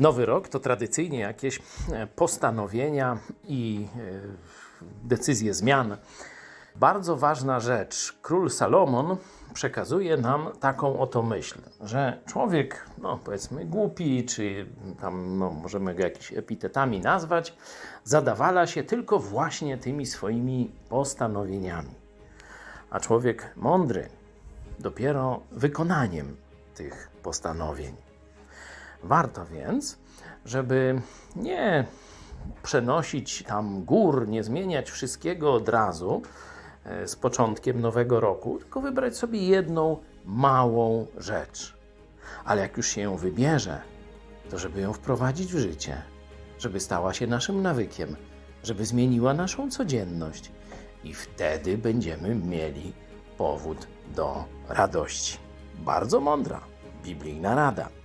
Nowy rok to tradycyjnie jakieś e, postanowienia i e, decyzje zmian. Bardzo ważna rzecz. Król Salomon przekazuje nam taką oto myśl, że człowiek, no powiedzmy głupi, czy tam no, możemy go jakimiś epitetami nazwać, zadawala się tylko właśnie tymi swoimi postanowieniami. A człowiek mądry dopiero wykonaniem tych postanowień. Warto więc, żeby nie przenosić tam gór, nie zmieniać wszystkiego od razu e, z początkiem nowego roku, tylko wybrać sobie jedną małą rzecz. Ale jak już się ją wybierze, to żeby ją wprowadzić w życie, żeby stała się naszym nawykiem, żeby zmieniła naszą codzienność i wtedy będziemy mieli powód do radości. Bardzo mądra biblijna rada.